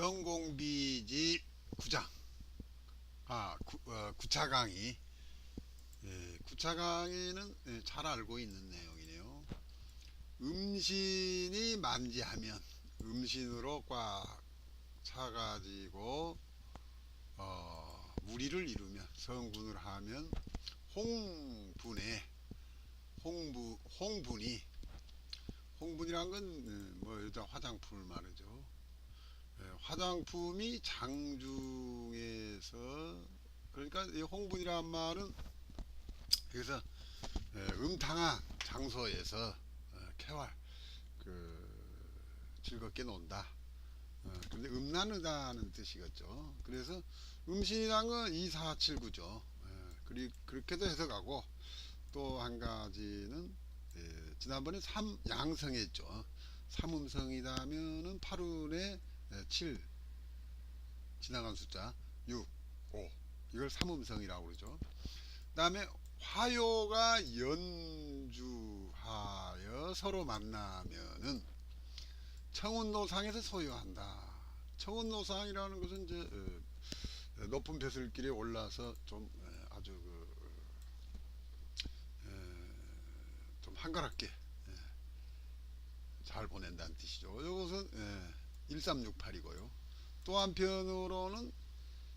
경공비지 구장 아 구, 어, 구차강의 예, 구차강의는 예, 잘 알고 있는 내용이네요. 음신이 만지하면 음신으로 꽉 차가지고 어, 무리를 이루면 성분을 하면 홍분에 홍부 홍분이 홍분이란 건뭐 일단 화장품을 말하죠. 예, 화장품이 장중에서 그러니까 이 홍분이란 말은 여기서 예, 음탕한 장소에서 어, 쾌활 그 즐겁게 논다. 어, 근데 음란하다는 뜻이겠죠. 그래서 음신이란 건 2479죠. 예, 그렇게도 해석하고 또 한 가지는 예, 지난번에 삼 양성했죠. 삼음성이다면은 8운에 7 지나간 숫자 6, 5 이걸 삼음성이라고 그러죠. 그 다음에 화요가 연주하여 서로 만나면은 청운노상에서 소유한다. 청운노상이라는 것은 이제 어, 높은 벼슬길에 올라서 좀 에, 아주 그, 에, 좀 한가롭게 에, 잘 보낸다는 뜻이죠. 이것은 에, 1368이고요. 또 한편으로는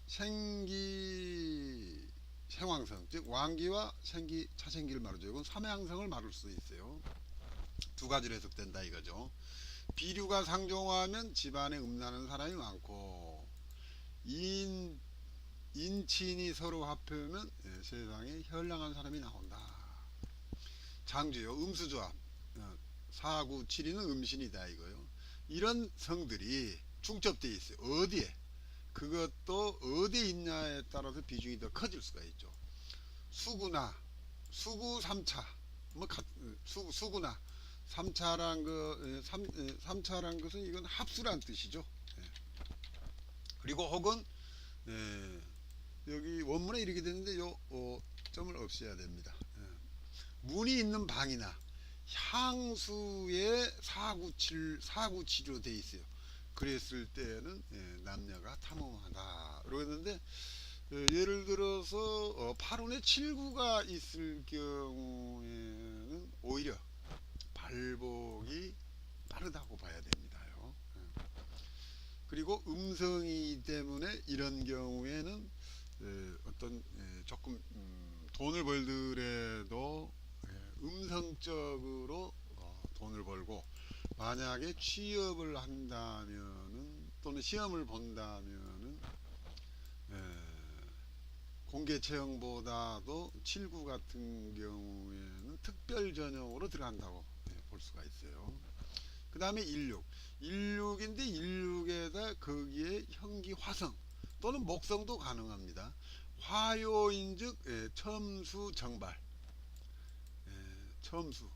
생기 생왕성 즉 왕기와 생기 차생기를 말하죠. 이건 삼양성을 말할 수 있어요. 두 가지로 해석된다 이거죠. 비류가 상종하면 집안에 음나는 사람이 많고 인 인친이 서로 합하면 예, 세상에 현량한 사람이 나온다. 장주요 음수조합 어, 사구 칠이는 음신이다 이거요. 이런 성들이 중첩되어 있어요. 어디에? 그것도 어디에 있냐에 따라서 비중이 더 커질 수가 있죠. 수구나 수구 삼차 뭐 가- 어, 수, 수구나 삼차란 거 예, 삼, 예, 삼차란 것은 이건 합수란 뜻이죠. 예. 그리고 혹은 예, 여기 원문에 이렇게 되는데 요 어, 점을 없애야 됩니다. 예. 문이 있는 방이나 향수에 사구칠 사구치로 돼 있어요. 그랬을 때는 예, 남녀가 탐험하다. 그러는데 어, 예를 들어서 어, 8운에 7구가 있을 경우에는 오히려 발복이 빠르다고 봐야 됩니다요. 예. 그리고 음성이기 때문에 이런 경우에는 예, 어떤 예, 조금 음, 돈을 벌더라도 예, 음성적으로 어, 돈을 벌고 만약에 취업을 한다면은 또는 시험을 본다면은 예, 공개 채용보다도 7구 같은 경우에는 특별 전형으로 들어간다고 예, 볼 수가 있어요. 그 다음에 16. 16인데 16에다 거기에 형기 화성 또는 목성도 가능합니다. 화요인즉 예, 첨수 정발. 예, 첨수.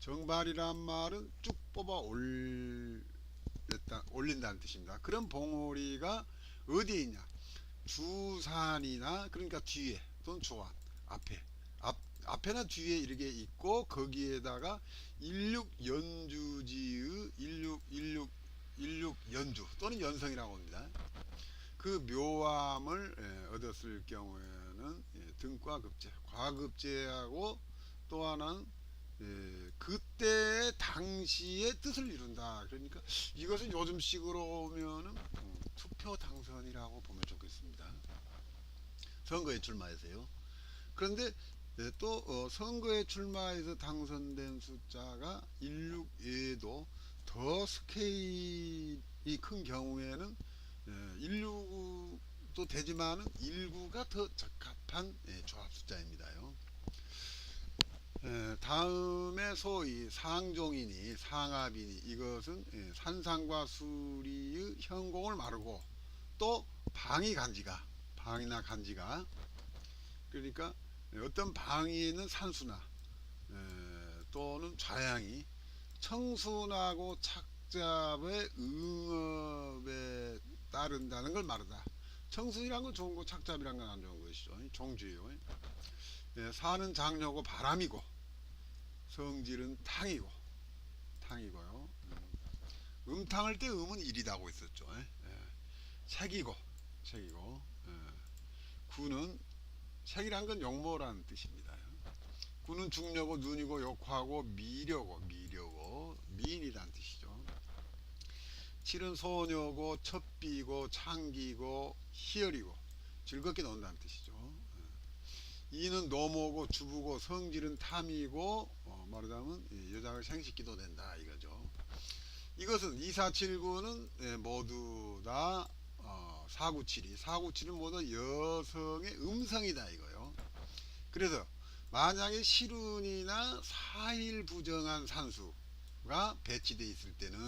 정발이란 말은 쭉 뽑아 올렸다, 올린다는 뜻입니다. 그런 봉오리가 어디에 있냐? 주산이나 그러니까 뒤에 또는 조안 앞에 앞 앞에나 뒤에 이렇게 있고 거기에다가 16 연주지의 16 16 16 연주 또는 연성이라고 합니다. 그 묘함을 예, 얻었을 경우에는 예, 등과 급제, 과급제하고 또 하나는 예, 그때 당시의 뜻을 이룬다. 그러니까 이것은 요즘식으로 오면은 음, 투표 당선이라고 보면 좋겠습니다. 선거에 출마해서요. 그런데 예, 또 어, 선거에 출마해서 당선된 숫자가 16에도 더 스케일이 큰 경우에는 예, 16도 되지만은 19가 더 적합한 예, 조합 숫자입니다요. 예, 다음에 소위 상종이니 상합이니 이것은 예, 산상과 수리의 현공을 마르고 또 방이 간지가 방이나 간지가 그러니까 어떤 방위에는 산수나 에, 또는 좌양이 청순하고 착잡의 응업에 따른다는 걸 말하다. 청순이란 건 좋은 거, 착잡이란 건 안 좋은 것이죠. 종주예요. 예, 사는 장려고 바람이고 성질은 탕이고 탕이고요. 음, 음탕할 때 음은 일이다고 했었죠. 예. 색이고 색이고 예. 구는 색이란 건 용모라는 뜻입니다. 구는 중려고 눈이고 욕하고 미려고 미려고 미인이란 뜻이죠. 칠은 소녀고 첩비고 창기고 희열이고 즐겁게 논다는 뜻이죠. 예. 이는 노모고 주부고 성질은 탐이고 어, 말하자면 예, 여자가 생식기도 된다 이거죠. 이것은 2479는 예, 모두 다 어, 497이 497은 모두 여성의 음성이다 이거요. 그래서 만약에 실운이나 사일 부정한 산수가 배치돼 있을 때는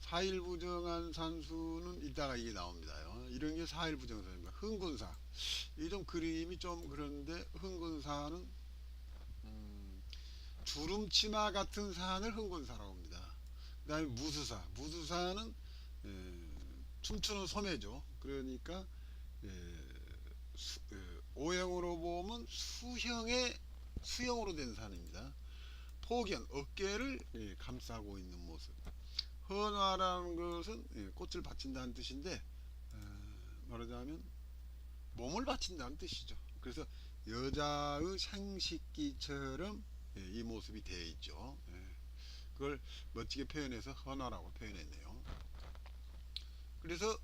사일 부정한 산수는 이따가 이게 나옵니다요. 이런 게 사일 부정산입니다. 흥군사 이 좀 그림이 좀 그런데 흥군사는 음, 주름치마 같은 산을 흥군사라고 합니다. 그 다음에 무수사 무수사는 에, 춤추는 소매죠. 그러니까 에, 수, 에, 오형으로 보면 수형의 수형으로 된 산입니다. 폭연 어깨를 예, 감싸고 있는 모습. 헌화라는 것은 예, 꽃을 바친다는 뜻인데 어, 말하자면 몸을 바친다는 뜻이죠. 그래서 여자의 생식기처럼 예, 이 모습이 되어 있죠. 예. 그걸 멋지게 표현해서 헌화라고 표현했네요. 그래서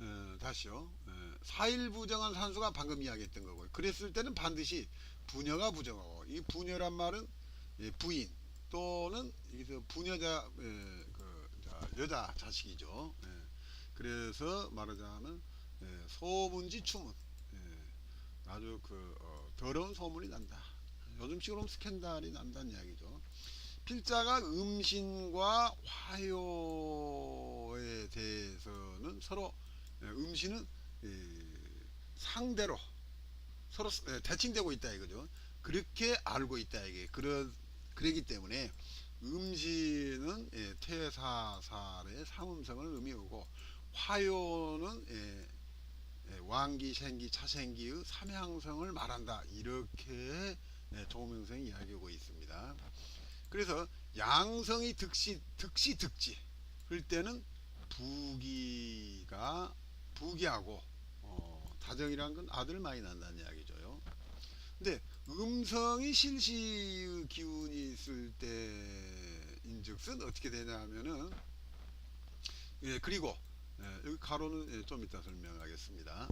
어, 다시요. 어, 사일 부정한 산수가 방금 이야기했던 거고요. 그랬을 때는 반드시 부녀가 부정하고 이 부녀란 말은 예, 부인 또는 여기서 부녀자 예, 그, 자, 여자 자식이죠. 예. 그래서 말하자면 예, 소문지 추문 예, 아주 그 어, 더러운 소문이 난다. 요즘식으로 스캔들이 난다는 이야기죠. 필자가 음신과 화요에 대해서는 서로 예, 음신은 예, 상대로 서로 예, 대칭되고 있다 이거죠. 그렇게 알고 있다 이게 그러 그러기 때문에 음신은 예, 퇴사살의 삼음성을 의미하고 화요는 예, 예, 왕기, 생기, 차생기의 삼향성을 말한다 이렇게 예, 조명성이 이야기하고 있습니다. 그래서 양성이 득시 득시 득지 그럴 때는 부기가 부기하고 어, 다정이란 건 아들 많이 난다는 이야기죠요. 근데 음성이 실시의 기운이 있을 때인즉슨 어떻게 되냐면은 예 그리고 예, 여기 가로는 예, 좀 이따 설명하겠습니다.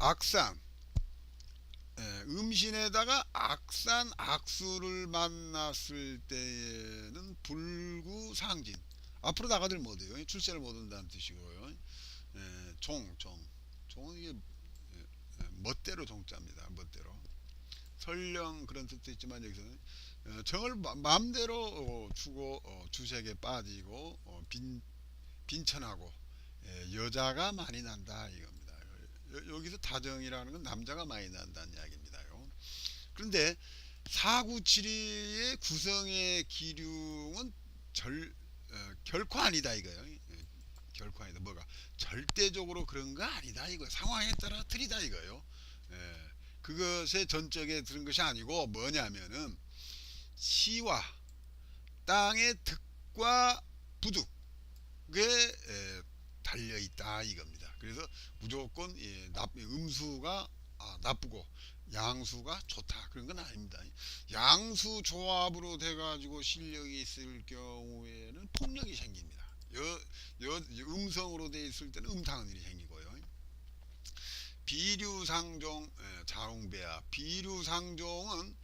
악산. 예, 음신에다가 악산 악수를 만났을 때에는 불구상진 앞으로 나가들 못해요. 출세를 못한다는 뜻이고요. 예, 종, 종. 종은 이게 멋대로 종자입니다. 멋대로. 설령 그런 뜻도 있지만 여기서는 어, 정을 마- 마음대로 어, 주고 어, 주색에 빠지고 어, 빈, 빈천하고 예, 여자가 많이 난다 이겁니다 여- 여기서 다정이라는 건 남자가 많이 난다는 이야기입니다요. 그런데 497의 구성의 기륭은 절, 어, 결코 아니다 이거예요. 예, 결코 아니다. 뭐가 절대적으로 그런 거 아니다 이거. 상황에 따라 틀리다 이거예요. 예, 그것의 전적에 들은 것이 아니고 뭐냐면은 시와 땅의 득과 부득에 에, 달려 있다 이겁니다. 그래서 무조건 예, 납, 음수가 아, 나쁘고 양수가 좋다 그런 건 아닙니다. 양수 조합으로 돼가지고 실력이 있을 경우에는 폭력이 생깁니다. 여, 여, 음성으로 돼 있을 때는 음탕한 일이 생기고요. 비류상종 예, 자웅배아 비류상종은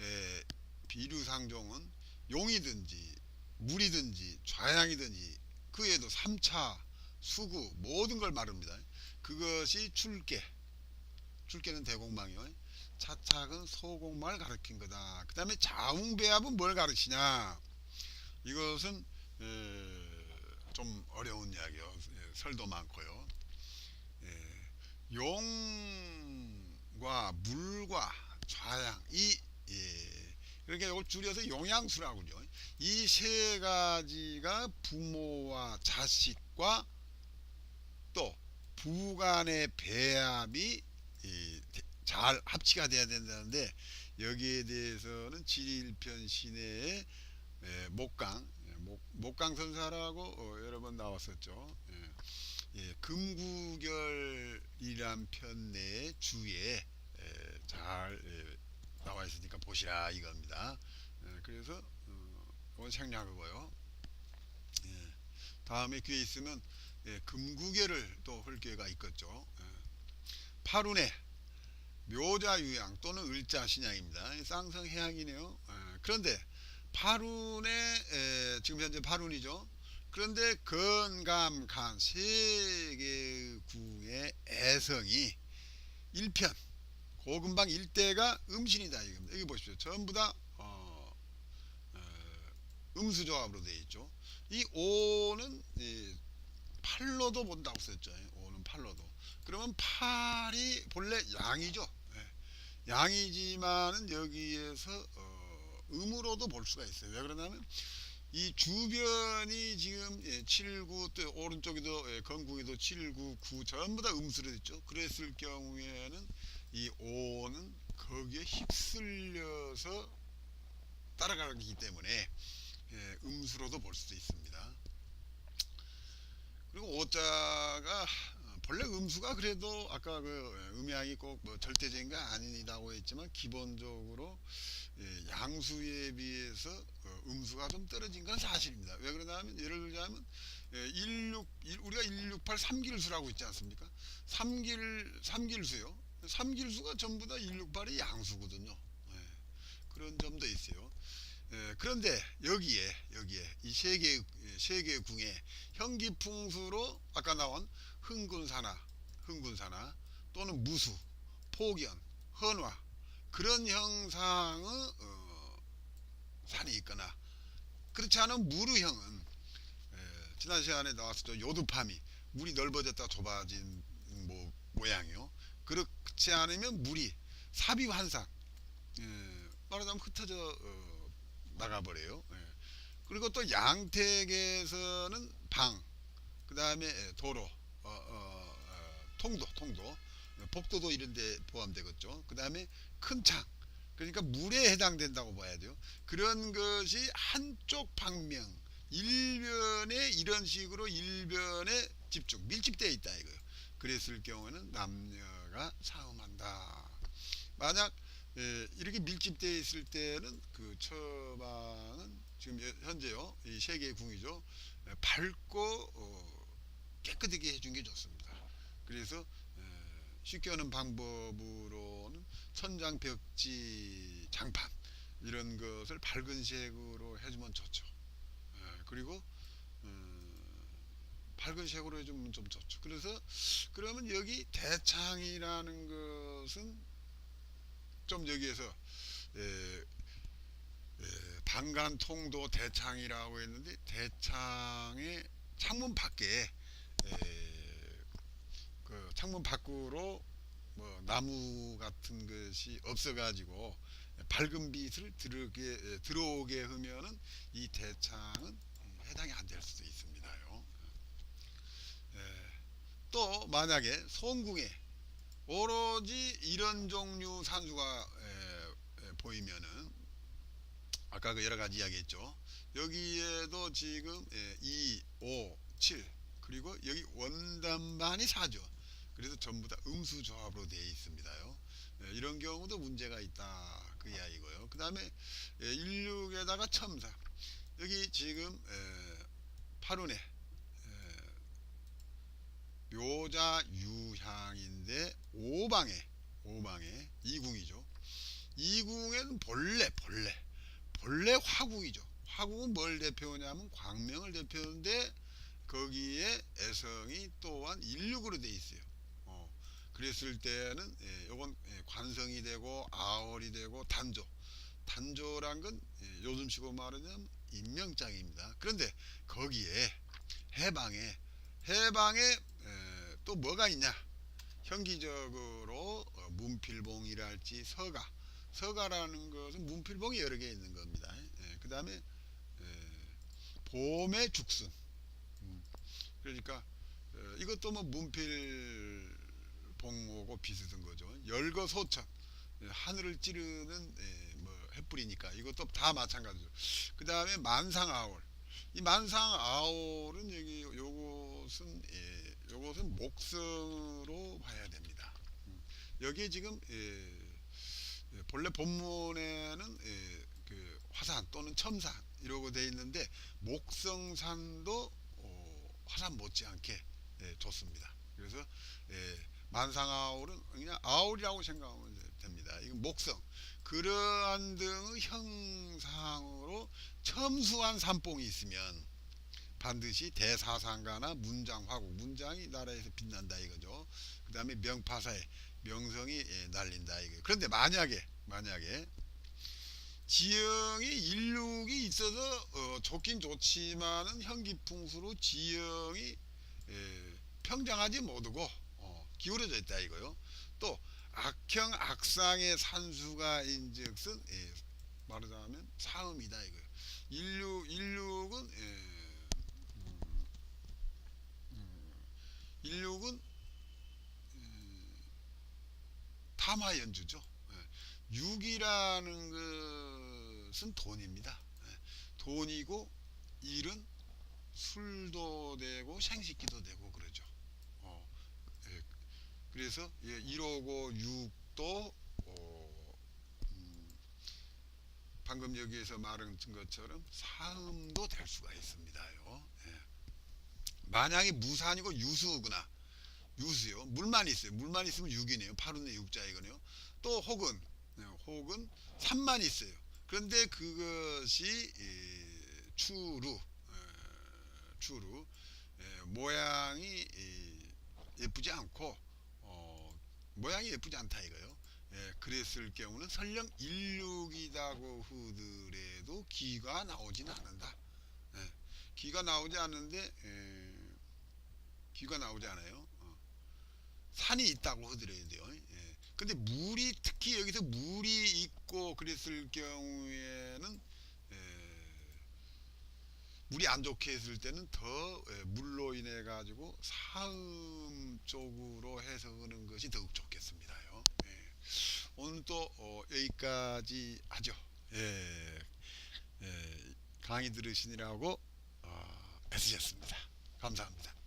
예, 비류상종은 용이든지 물이든지 좌양이든지 그 외에도 3차 수구 모든 걸 말합니다. 그것이 출계. 출계는 대공망이요. 차착은 소공망을 가르친 거다. 그 다음에 자웅배합은 뭘 가르치냐? 이것은 에, 좀 어려운 이야기요. 예, 설도 많고요. 예, 용과 물과 좌양 이 예, 그러니까 이걸 줄여서 용양수라고 그러죠. 이 세 가지가 부모와 자식과 또 부간의 배합이 이, 잘 합치가 돼야 된다는데 여기에 대해서는 지일편 시내의 에, 목강 에, 목, 목강 선사라고 어, 여러 번 나왔었죠. 예. 예, 금구결이란 편내 주에 에, 잘 에, 나와 있으니까 보시라 이겁니다. 예, 그래서 어, 이건 생략하고요. 예, 다음에 기회 있으면 예, 금구결을 또할 기회가 있겠죠. 예. 파룬의 묘자유양 또는 을자신양입니다. 쌍성해양이네요. 예, 그런데 파룬의 에, 지금 현재 파룬이죠. 그런데 건감 간 세계궁의 애성이 일편 고금방 일대가 음신이다 이겁니다. 여기 보십시오. 전부 다 어, 어, 음수 조합으로 되어 있죠. 이 오는 이 팔로도 본다고 썼죠. 오는 팔로도. 그러면 팔이 본래 양이죠. 예. 양이지만은 여기에서 어, 음으로도 볼 수가 있어요. 왜 그러냐면 이 주변이 지금 예, 7구 또 오른쪽에도 예, 건궁에도 7구 9 전부 다 음수로 됐죠. 그랬을 경우에는 이 오는 거기에 휩쓸려서 따라가기 때문에 예, 음수로도 볼 수도 있습니다. 그리고 오자가 어, 본래 음수가 그래도 아까 그 예, 음양이 꼭 뭐 절대적인 거 아니다고 했지만 기본적으로 예, 양수에 비해서 어, 음수가 좀 떨어진 건 사실입니다. 왜 그러냐면 예를 들자면 예, 16 일- 우리가 168 삼길수라고 있지 않습니까? 삼길 삼길수요. 삼길수가 전부 다 168이 양수거든요. 예, 그런 점도 있어요. 예, 그런데 여기에 여기에 이 세계 세계 궁에 현기풍수로 아까 나온 흥군사나 흥군사나 또는 무수, 폭연, 헌화 그런 형상의 어, 산이 있거나 그렇지 않은 무르형은 에, 지난 시간에 나왔었죠 요두파미 물이 넓어졌다 좁아진 뭐, 모양이요 그렇 지 않으면 물이 삽입 환상. 에, 말하자면 흩어져 어, 나가버려요. 예. 그리고 또 양택에서는 방 그 다음에 도로 어, 어, 어, 통도 통도 복도도 이런데 포함되겠죠. 그 다음에 큰 창 그러니까 물에 해당된다고 봐야 돼요. 그런 것이 한쪽 방면 일변에 이런 식으로 일변에 집중 밀집되어 있다 이거예요. 그랬을 경우에는 남녀 가 사음한다. 만약 예, 이렇게 밀집되어 있을 때는 그 처방은 지금 현재요. 이 세계 궁이죠. 예, 밝고 어, 깨끗하게 해준 게 좋습니다. 그래서 에, 쉽게 하는 방법으로는 천장 벽지 장판 이런 것을 밝은 색으로 해주면 좋죠. 에, 그리고 음, 밝은 색으로 해주면 좀 좋죠. 그래서 그러면 여기 대창이라는 것은 좀 여기에서 에, 에, 방간 통도 대창이라고 했는데 대창의 창문 밖에 에, 그 창문 밖으로 뭐 나무 같은 것이 없어가지고 밝은 빛을 들어오게, 들어오게 하면은 이 대창은 해당이 안 될 수도 있습니다요. 에, 또 만약에 송궁에 오로지 이런 종류 산수가 에, 에, 보이면은 아까 그 여러 가지 이야기했죠. 여기에도 지금 에, 2, 5, 7 그리고 여기 원단반이 4죠. 그래서 전부 다 음수 조합으로 되어 있습니다요. 예, 이런 경우도 문제가 있다 그 이야기고요. 그 다음에 16에다가 첨사 여기 지금 에, 파룬에 에, 묘자 유향인데 오방에 오방에 이궁이죠. 이궁에는 본래 본래 본래 화궁이죠. 화궁은 뭘 대표하냐면 광명을 대표하는데 거기에 애성이 또한 일육으로 돼 있어요. 어, 그랬을 때는 예, 요건 예, 관성이 되고 아월이 되고 단조. 단조란 건 예, 요즘식으로 말하면 인명장입니다. 그런데 거기에 해방에 해방에 에, 또 뭐가 있냐? 현기적으로 어, 문필봉이랄지 서가 서가라는 것은 문필봉이 여러 개 있는 겁니다. 예, 그 다음에 봄의 죽순 그러니까 어, 이것도 뭐 문필봉하고 비슷한 거죠. 열거소천 예, 하늘을 찌르는 예, 뭐 햇불이니까 이것도 다 마찬가지죠. 그 다음에 만상아월 이 만상 아올은 여기 요것은 예, 요것은 목성으로 봐야 됩니다. 음, 여기에 지금 예, 예, 본래 본문에는 예, 그 화산 또는 첨산 이러고 돼 있는데 목성산도 어, 화산 못지않게 예, 좋습니다. 그래서 예, 만상 아올은 그냥 아올이라고 생각하면 됩니다. 이건 목성 그러한 등의 형상으로 첨수한 산봉이 있으면 반드시 대사상가나 문장 화국 문장이 나라에서 빛난다 이거죠. 그 다음에 명파사에 명성이 예, 날린다 이거. 그런데 만약에 만약에 지형이 일육이 있어서 어, 좋긴 좋지만은 현기풍수로 지형이 예, 평정하지 못하고 어, 기울어져 있다 이거요. 또 악형 악상의 산수가 인즉슨 예, 말하자면 사음이다 이거요. 일육 일육은 예, 16은 타마 연주죠. 6이라는 것은 돈입니다. 예. 돈이고 일은 술도 되고 생식기도 되고 그러죠. 어, 예. 그래서 예, 1호고 6도 어, 음, 방금 여기에서 말한 것처럼 사음도 될 수가 있습니다. 만약에 무산이고 유수구나. 유수요. 물만 있어요. 물만 있으면 6이네요. 8운의 6자 이거네요. 또 혹은 네, 혹은 3만 있어요. 그런데 그것이 예, 추루 예, 추루 예, 모양이 예, 예쁘지 않고 어, 모양이 예쁘지 않다 이거요. 예, 그랬을 경우는 설령 일육이다고 후더라도 기가 나오진 않는다. 예, 기가 나오지 않는데 예, 기가 나오지 않아요. 어. 산이 있다고 하더라도요. 예. 근데 물이 특히 여기서 물이 있고 그랬을 경우에는 예, 물이 안 좋게 했을 때는 더 예, 물로 인해 가지고 사음 쪽으로 해석하는 것이 더욱 좋겠습니다요. 예. 오늘 또 어, 여기까지 하죠. 예. 예, 강의 들으시느라고 어, 애쓰셨습니다. 감사합니다.